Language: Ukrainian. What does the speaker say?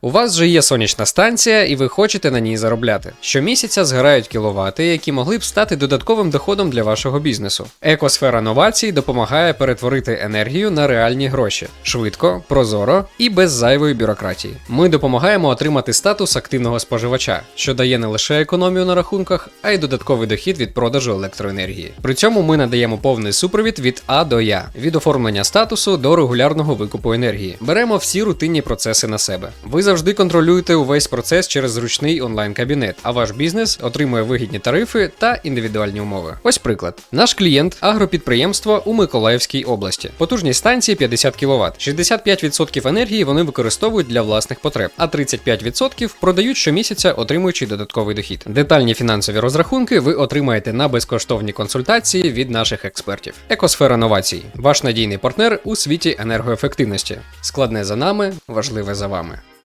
У вас же є сонячна станція, і ви хочете на ній заробляти. Щомісяця згорають кіловати, які могли б стати додатковим доходом для вашого бізнесу. Екосфера новацій допомагає перетворити енергію на реальні гроші швидко, прозоро і без зайвої бюрократії. Ми допомагаємо отримати статус активного споживача, що дає не лише економію на рахунках, а й додатковий дохід від продажу електроенергії. При цьому ми надаємо повний супровід від А до Я, від оформлення статусу до регулярного викупу енергії. Беремо всі рутинні процеси на себе. Ви завжди контролюєте увесь процес через зручний онлайн-кабінет, а ваш бізнес отримує вигідні тарифи та індивідуальні умови. Ось приклад: наш клієнт агропідприємство у Миколаївській області. Потужність станції 50 кВт. 65% енергії вони використовують для власних потреб, а 35% продають щомісяця, отримуючи додатковий дохід. Детальні фінансові розрахунки ви отримаєте на безкоштовні консультації від наших експертів. Екосфера новацій ваш надійний партнер у світі енергоефективності. Складне за нами, важливе за вами.